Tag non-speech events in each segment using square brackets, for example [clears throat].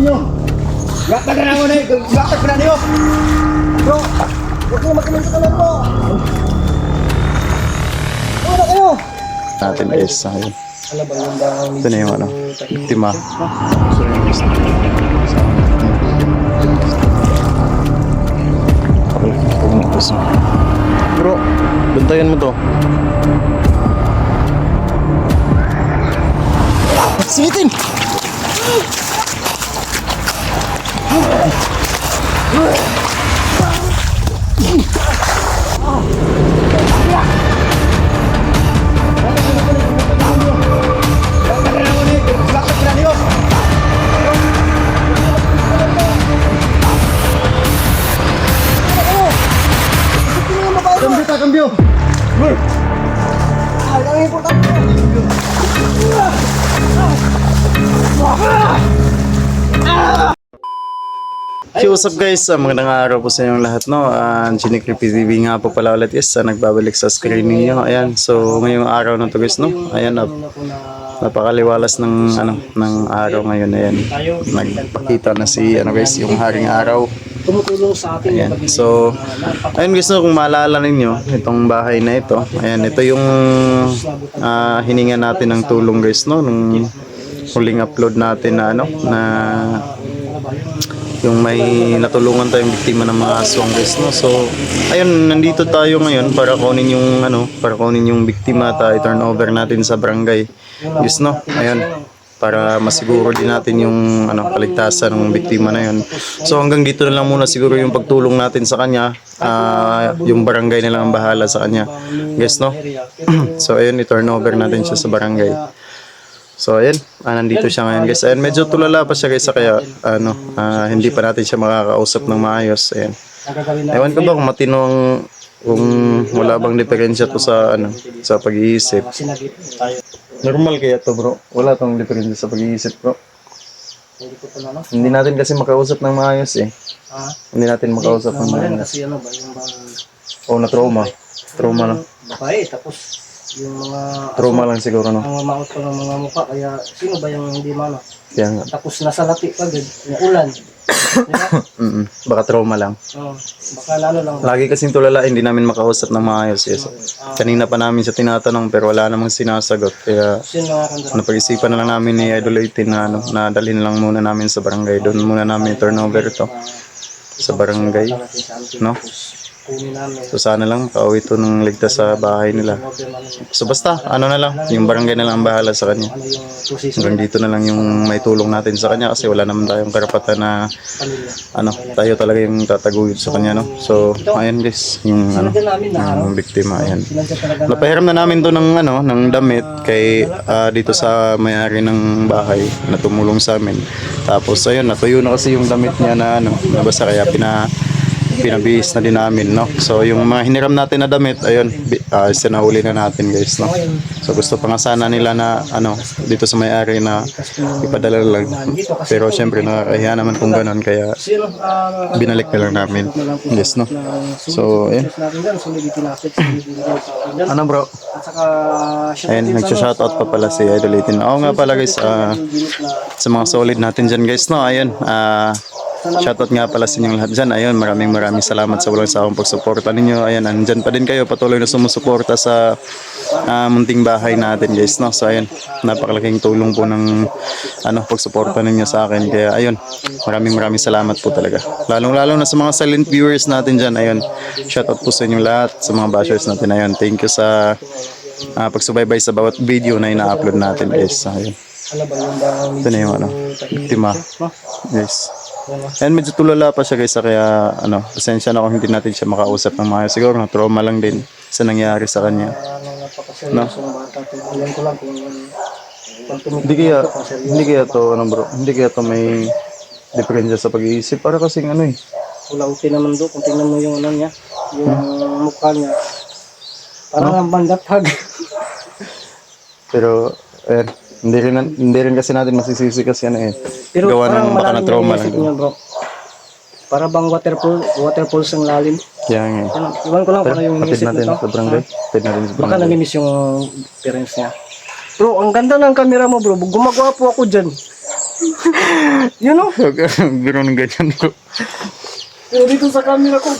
ninyo. Gatag na mo na eh. Gatag na niyo. Bro, huwag mo makinig sa kanan mo. Ano na kayo? natin ba yung daw Ito na yung ano, biktima. So, yun, guys. Bro, bantayan mo to. Sitin! Gatag what's up guys? Uh, magandang araw po sa inyong lahat. No? Uh, Genie Creepy TV nga po pala ulit yes, uh, nagbabalik sa screening nyo. Ayan, so ngayong araw na to guys, no? Ayan, uh, napakaliwalas ng ano ng araw ngayon ayan nagpakita na si ano guys yung haring araw Tumutulong sa atin ayan so ayun guys no, kung maalala ninyo itong bahay na ito ayan ito yung ah, hininga natin ng tulong guys no nung huling upload natin na ano na yung may natulungan tayong biktima ng mga aswang guys no? So ayun nandito tayo ngayon para kunin yung ano para kunin yung biktima at uh, i-turn over natin sa barangay. Guys no? Ayun para masiguro din natin yung ano kaligtasan ng biktima na yun. So hanggang dito na lang muna siguro yung pagtulong natin sa kanya. Ah, yung barangay na lang ang bahala sa kanya. Guys no? [clears throat] So ayun i-turn over natin siya sa barangay So ayan, ah, nandito siya ngayon guys. Ayan, medyo tulala pa siya guys kaya ano, ah, hindi pa natin siya makakausap ng maayos. Ayan. Ewan ko ba kung matinong kung wala bang diferensya to sa ano, sa pag-iisip. Normal kaya to bro. Wala tong diferensya sa pag-iisip bro. Hindi natin kasi makausap ng maayos eh. Ah, Hindi natin makausap ng maayos. kasi ano ba yung bang O na trauma. Trauma na. babae tapos yung mga Trauma lang siguro no. ang mamaot pa ng mga mukha kaya sino ba yung hindi mano Kaya nga. tapos nasa lapi pa gud yung ulan diba? [laughs] Mm Baka trauma lang. oh, baka lalo lang Lagi kasing tulala, hindi namin makausap ng maayos. Yes. Kanina pa namin siya tinatanong pero wala namang sinasagot. Kaya napag-isipan na lang namin ni Idol 18 na, ano, na dalhin lang muna namin sa barangay. Doon muna namin turn over to sa barangay. natin sa amin No? So sana lang pauwi to ng ligtas sa bahay nila. So basta, ano na lang, yung barangay na lang ang bahala sa kanya. ano Hanggang dito na lang yung may tulong natin sa kanya kasi wala naman tayong karapatan na ano, tayo talaga yung tataguyod sa kanya, no? So, ayan guys, yung ano, yung biktima, ayan. Napahiram na namin to ng ano, ng damit kay ah, dito sa may-ari ng bahay na tumulong sa amin. Tapos ayun, natuyo na kasi yung damit niya na ano, nabasa kaya pina pinabihis na din namin, no? So yung mga hiniram natin na damit, ayun, bi- ah, sinahuli na natin, guys, no? So gusto pa nga sana nila na ano, dito sa may-ari na ipadala lang. Pero syempre nakakahiya naman kung ganun kaya binalik na lang namin. Yes, no? So, ayun. Ano bro? Ayun, nagsha-shoutout pa pala si Idol 18. Oo nga pala guys, ah, sa mga solid natin dyan guys, no? Ayun, ah, shoutout nga pala sa inyong lahat dyan. Ayun, maraming maraming salamat sa walang sawang pagsuporta ninyo. Ayun, andyan pa din kayo, patuloy na sumusuporta sa ah, munting bahay natin guys, no? So ayun, napakalaking tulong po ng ano, pagsuporta ninyo sa akin. Kaya ayun, maraming maraming salamat po talaga. Lalong lalo na sa mga silent viewers natin dyan, ayun, shoutout po sa inyong lahat, sa mga bashers natin. Ayun, thank you sa ah, pagsubaybay sa bawat video na ina-upload natin guys. Ayun. Ito na yung ano, biktima. no? And medyo tulala pa siya guys ah, kaya ano, pasensya na kung hindi natin siya makausap ng maayos. Siguro na trauma lang din sa nangyari sa kanya. Tumigil Hindi kaya, hindi kaya to, ano bro, hindi kaya to may diferensya sa pag-iisip. Para kasing ano eh. Wala uti naman do kung tingnan mo yung ano niya, yung mukha niya. Parang ang bandatag. Pero, eh, hindi rin, hindi rin kasi natin masisisi kasi ano eh. Pero Gawa ng baka na trauma lang. niya bro. Para bang waterfall, waterfalls ang lalim. Kaya nga eh. Ano, iwan ko lang Pero, para yung inisip natin nito. sa barangay. Patid natin sa Baka namimiss yung parents niya. Bro, ang ganda ng camera mo bro. Gumagawa po ako dyan. Yun o. Biro ng ganyan bro. Yung dito sa camera ko.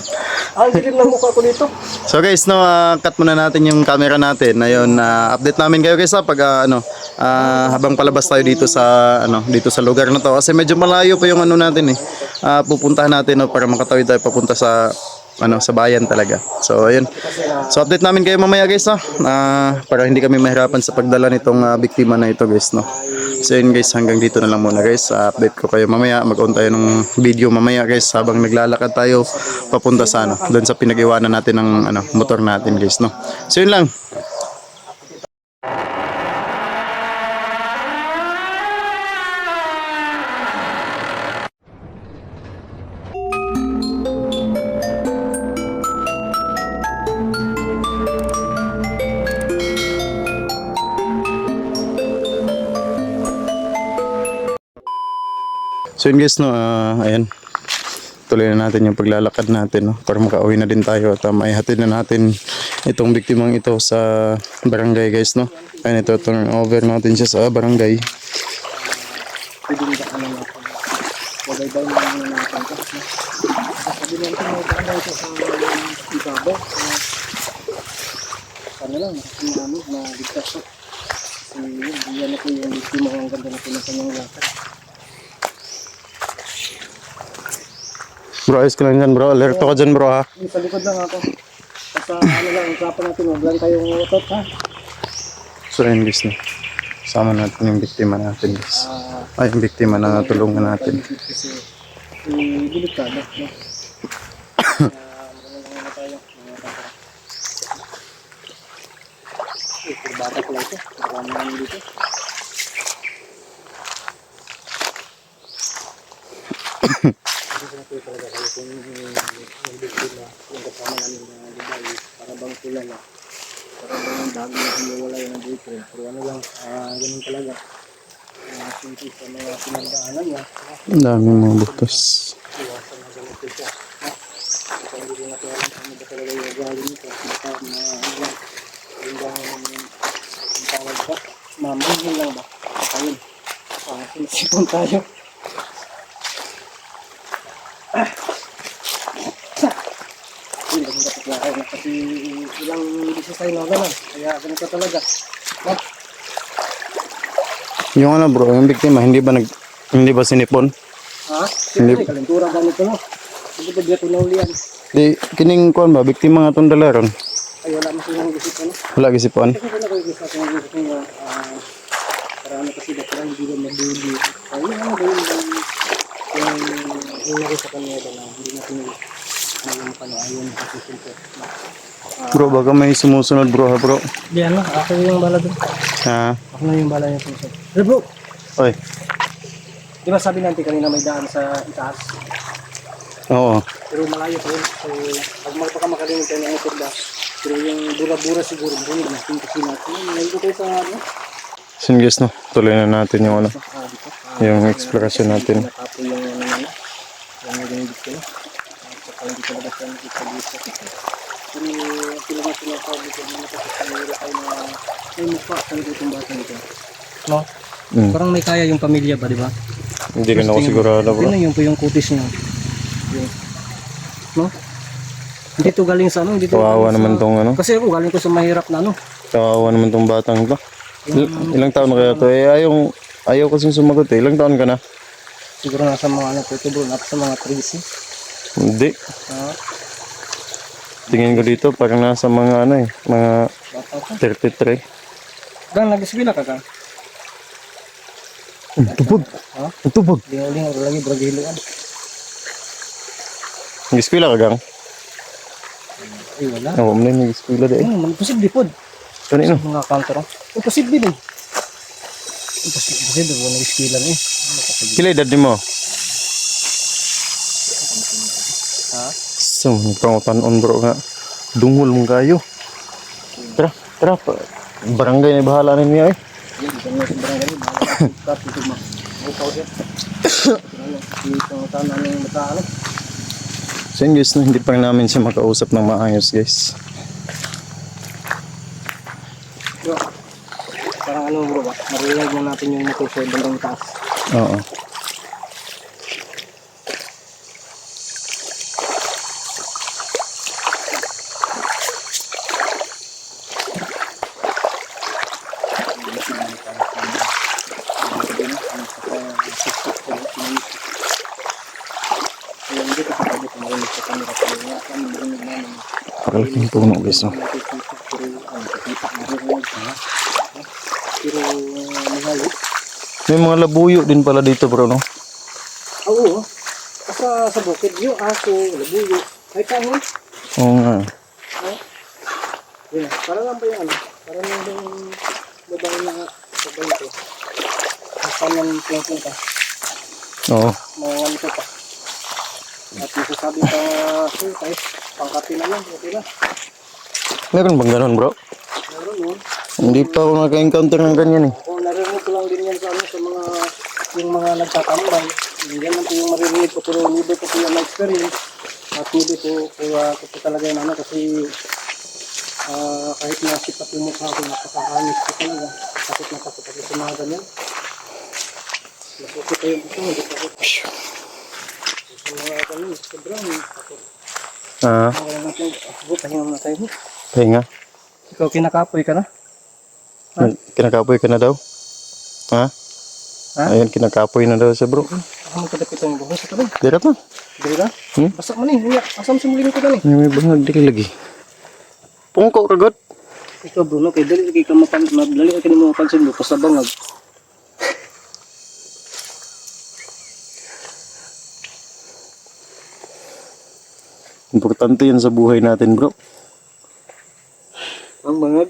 Ang dilim ng mukha ko dito. So guys, no, ah, cut muna natin yung camera natin. Ayun, na update namin kayo guys ha, pag ah, ano, ah, habang palabas tayo dito sa ano, dito sa lugar na to kasi medyo malayo pa yung ano natin eh. Ah, pupuntahan natin no, para makatawid tayo papunta sa ano sa bayan talaga. So ayun. So update namin kayo mamaya guys no. Ah, para hindi kami mahirapan sa pagdala nitong ah, biktima na ito guys no. So yun guys, hanggang dito na lang muna guys. Ah, update ko kayo mamaya. Mag-on tayo ng video mamaya guys habang naglalakad tayo papunta sa ano, doon sa pinag-iwanan natin ng ano, motor natin guys no. So yun lang. So yun guys, no, ah, ayan. Tuloy na natin yung paglalakad natin, no, para makauwi na din tayo at uh, maihatid na natin itong biktimang ito sa barangay guys, no. Ayan, ito, turn over natin siya sa barangay. Ano lang. Ano na ano, ligtas na. Kasi yun, yan na po yung biktima ang ganda na po ng kanyang. Bro, ayos ka lang dyan bro. Alerto ka dyan bro ha. Sa likod lang ako. Basta ano lang, usapan natin, huwag lang tayong utot ha. So yun guys, no. Sama natin yung biktima natin guys. Ah, Ay, yung biktima na natulungan natin. kasi eh, delikado, no? Kurbata pala ito. Marami namin dito. Na po talaga kayo kung yung biktima, yung kasama namin na Dubai, para bang sila na. Para bang dami na hiniwalay ng dito. Pero ano lang, ah, ganun talaga. Uh, sinti sa mga pinagdaanan niya, Ang daming mga butas. iwasan na ganito siya. Kaya hindi natin alam kung ba talaga yung ugali nito. Baka na ano yung bang yung tawag ba? Mamangin lang ba? Baka yun. Ah, sinisipon tayo. Ah! Yun, ganun kapit na kayo. Kasi ilang bisis tayo na gano'n. Kaya ganito talaga. No? Yung ano bro, yung biktima, hindi ba nag... Hindi ba sinipon? Ha? Siyempre, kalentura ganito no. Hindi ba dito naulian? Di, kining kuan ba, biktima nga itong dalaron. Ay, wala mo silang isip ano. Wala gisipon. Kasi wala ko isa kung gusto niya, ah, para ano kasi ba, parang hindi ba mabuli. Ay, yun ano ba yun, yung, yung, nari sa kanya ba na hindi natin yung, yung panayon kasi simple. Bro, baka may sumusunod bro ha bro. Di ano, ako yung bala doon. Ha? Ako na yung bala niya puso. Pero bro, Oy. di ba sabi natin kanina may daan sa itaas? Oo. Pero malayo pa yun. So, pag magpaka makalimutan tayo ng kurba, pero yung bura-bura siguro, bunig natin kasi natin. Nandito tayo sa ano? So guys, no, tuloy na natin yung ano, Ah. Ah, yung exploration natin. Natapo yung ano na yung naging dito na. At saka hindi talaga siya nakita dito. Pero sila na sinasabi ko dito kasi sinira tayo na may mukha talaga itong bata nito. No? Mm. Parang may kaya yung pamilya ba, di ba? Hindi rin ako sigurado bro. Yun na yung po yung kutis niya. Yun. No? Hindi to galing sa ano, hindi to Kawawa galing naman sa... tong ano. Kasi ako galing ko sa mahirap na ano. Kawawa naman tong batang to. Il- ilang taon na kaya to? Eh, ayaw, ayaw kasing sumagot eh. Ilang taon ka na? Siguro nasa mga ano ko ito bro, nasa mga 30. Hindi. Ah, Tingin ko dito parang nasa mga ano eh, mga bata ko. 33. Gang, nag-eskwela ka gang? Ang tubog. Ha? Ang tubog. Lingaw-lingaw lagi, bragiluan. Nag-eskwela ka gang? Ay, wala. Oo, mo na yung nag-eskwela di eh. Man, posible po. Ano yun? Mga counter. oh. Imposible din. Imposible. Imposible. Wala nag-eskwela niya. Kila edad mo? Ha? So, nagpangutan-on bro nga. Dungol mo kayo. Tara, tara. Barangay na bahala na niya eh. [coughs] So yun guys, hindi pa namin siya makausap ng maayos guys. Parang ano bro ba, marilag na natin yung motor sa bandang taas. Oo. Ha. Pero malayo. May mga labuyo din pala dito bro no? Oo. Sa sa bukid aso, labuyo. Ay. Oo nga. Para lang ba yung ano? Para lang ba yung babae na babae ito? Ang kanyang plong ka. Oo. Mga ito pa. At masasabi pa, sir, kahit pangkapi na lang, okay na. Meron bang ganun bro? Meron yun. Hindi pa ako naka-encounter ng ganyan eh. Kung narinig ko lang din yan sa ano, sa mga, yung mga nagtatambay. Yan lang po yung maririnig ko, pero hindi ko po yung na-experience. At hindi ko, kaya ko po talaga yung ano, kasi ah, kahit na sipat yung mukha ko, napakahangis ko talaga. Takot na takot ako sa mga ganyan. Nasukit tayo dito, hindi takot. Sa mga ganyan, sobrang takot. Ah, Kaya natin, ako, pahinga muna tayo. pahinga. Ikaw kinakapoy ka na? Nag- Kinakapoy ka na daw? Ha? Ha? Ayan, kinakapoy na daw siya bro. Ako magkadapit ang buhos sa tabi. Dirap na. Dili ka? Hmm? Basta man eh, huya. Asam simuling ko ka ni. May bangag di lagi. Pungko ragot. Ikaw Bruno, kay dali kay ka mapan, madali ka ni mo mapansin mo sa Importante yan sa buhay natin bro. Ang bangag.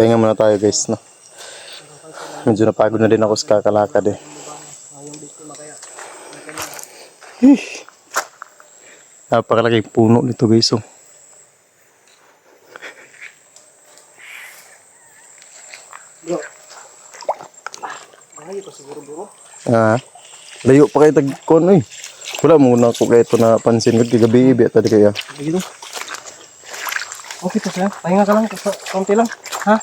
Pahinga muna tayo guys no. Medyo napagod na din ako sa kakalakad eh. Hih. Napakalaking puno nito guys oh. Ay, pa siguro bro. Ah, layo pa kayo tagkon eh. Wala mo na ako kayo ito napansin ko kagabi ibi at tadi kaya. Dito. Okay to sir. Pahinga ka lang, konti lang. Ha?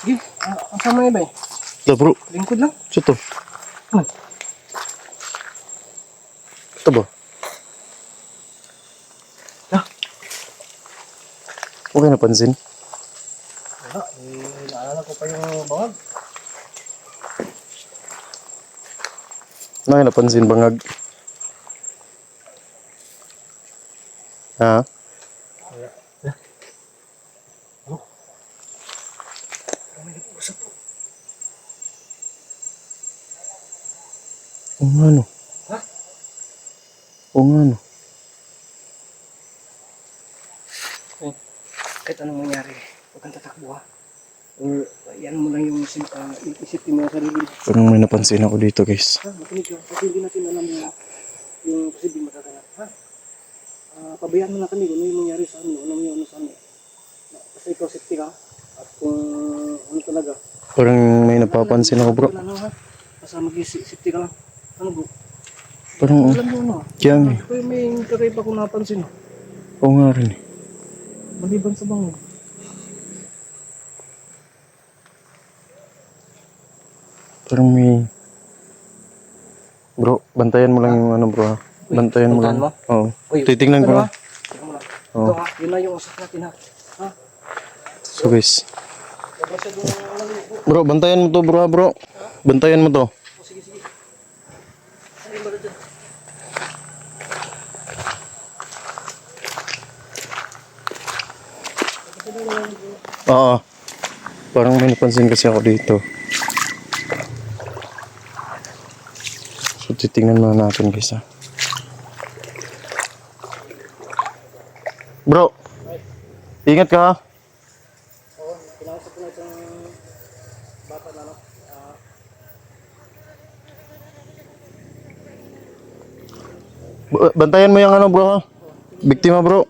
Sige, ah, ang sama niya ba eh? Ito bro, Lingkod lang. ito to. Ano? Ito ba? Ah. Okay napansin. Wala, eh, naalala ko pa yung bangag. Okay napansin bangag. Ha? Oh my God, usap po. O nga no. Ha? O nga no. Eh, kahit anong mangyari, huwag kang tatakbo ha. Or yan mo lang yung sim, uh, isipin mo sa sarili. Parang may napansin ako dito guys. Ha, makinig ka. Kasi hindi natin alam yung, yung posibleng magaganap. Ha? Ah, pabayaan mo na kami kung ano yung mangyari sa amin, ano yung ano sa amin. Na- Kasi ikaw safety ka. At kung ano talaga. Parang may napapansin ako bro. Ano ha? Basta mag-safety ka lang. Ano bro? Parang oh, Alam mo ano? kaya nga. Ito yung may kakaiba kong napansin. Oo nga rin eh. Maliban sa bangon. Parang may... Bro, bantayan mo lang yung ano bro ha. Bantayan mo lang. bantayan Oo. Uy, Titignan ko ano lang. ha? Tingnan mo lang. Oo. Ito ha, yun na yung usap natin ha. Ha? So guys. Bro, bantayan mo to bro ha bro. Bantayan mo to. O sige, sige. Ano yung bala dyan? Oo. Parang may napansin kasi ako dito. So titingnan muna natin guys ha. Bro. Ingat ka ha. Oo, kinausap ko na isang bata na no. Ah, Bantayan mo yung ano bro ha. Biktima bro.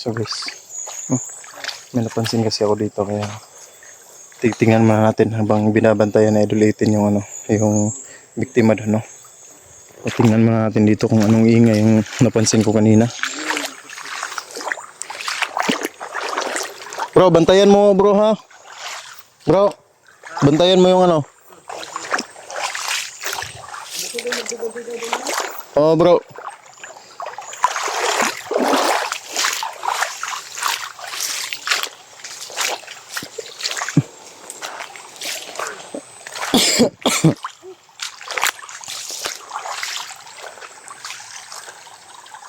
So guys, hmm, may napansin kasi ako dito kaya titingnan muna natin habang binabantayan na idolitin yung ano, yung biktima doon, no? At muna natin dito kung anong ingay yung napansin ko kanina. Bro, bantayan mo bro ha. Bro, bantayan mo yung ano. Oh bro.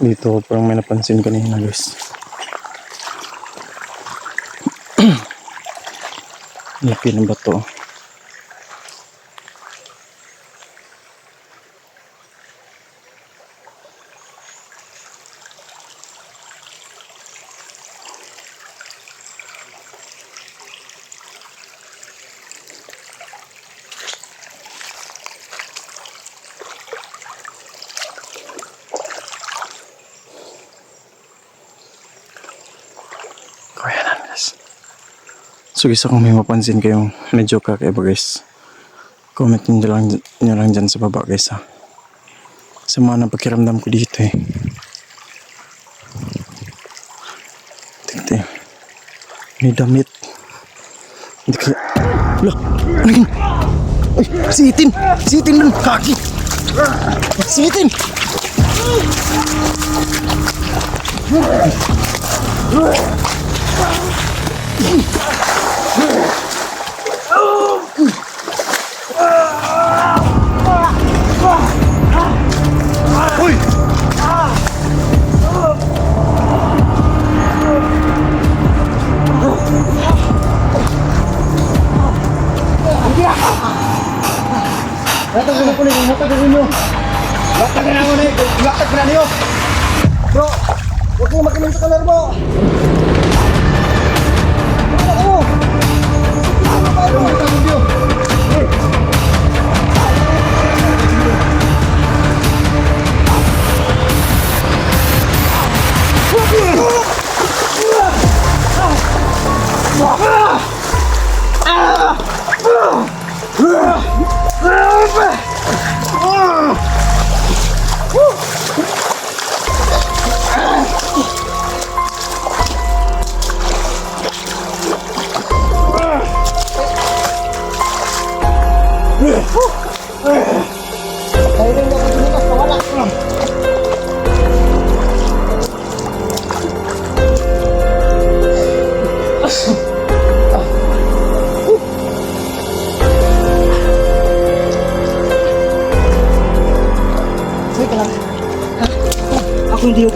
Dito parang may napansin kanina guys. Laki ng bato. So guys, kung may mapansin kayong medyo kakaiba guys, comment nyo lang, nyo lang dyan sa baba guys ha. Sa mga napakiramdam ko dito eh. Tigti. May damit. Hindi kaya... Wala! Ano yun? Ay! Si Itin! Si Itin lang! Kaki! Si Itin! Latag na po ninyo, latag na ninyo. Latag na ako ninyo, latag na ninyo. Bro, huwag kayong makinig sa kalar mo.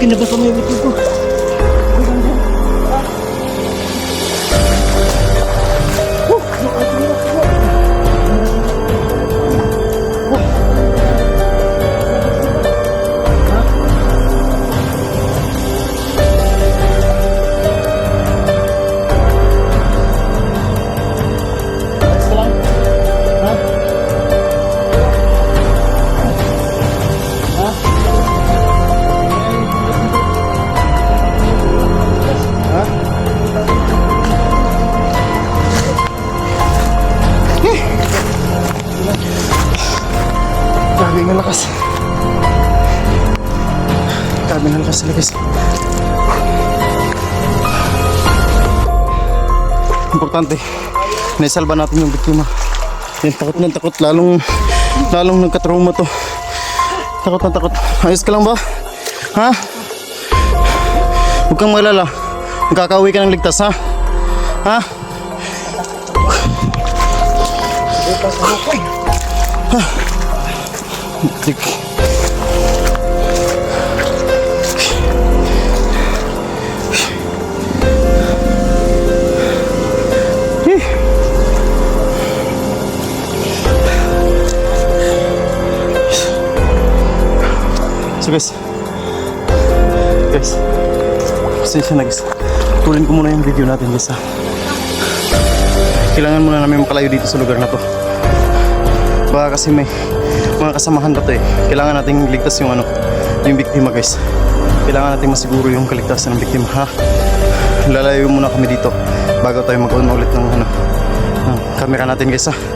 Ako hindi okay na ba sa may YouTube ko? Importante, naisalba natin yung biktima. Yan, takot na takot. Lalong, lalong nagkatrauma to. Takot na takot. Ayos ka lang ba? Ha? Huwag kang malala. Magkakauwi ka ng ligtas, ha? Ha? Tik. Eh. So guys, guys, pasensya na guys. Tulin ko muna yung video natin guys ha. Kailangan muna namin makalayo dito sa lugar na to. Baka kasi may mga kasamahan pa to eh. Kailangan nating ligtas yung ano, yung biktima guys. Kailangan natin masiguro yung kaligtasan ng biktima ha. lalayo muna kami dito bago tayo mag-on ulit ng ano, ng camera natin guys ah.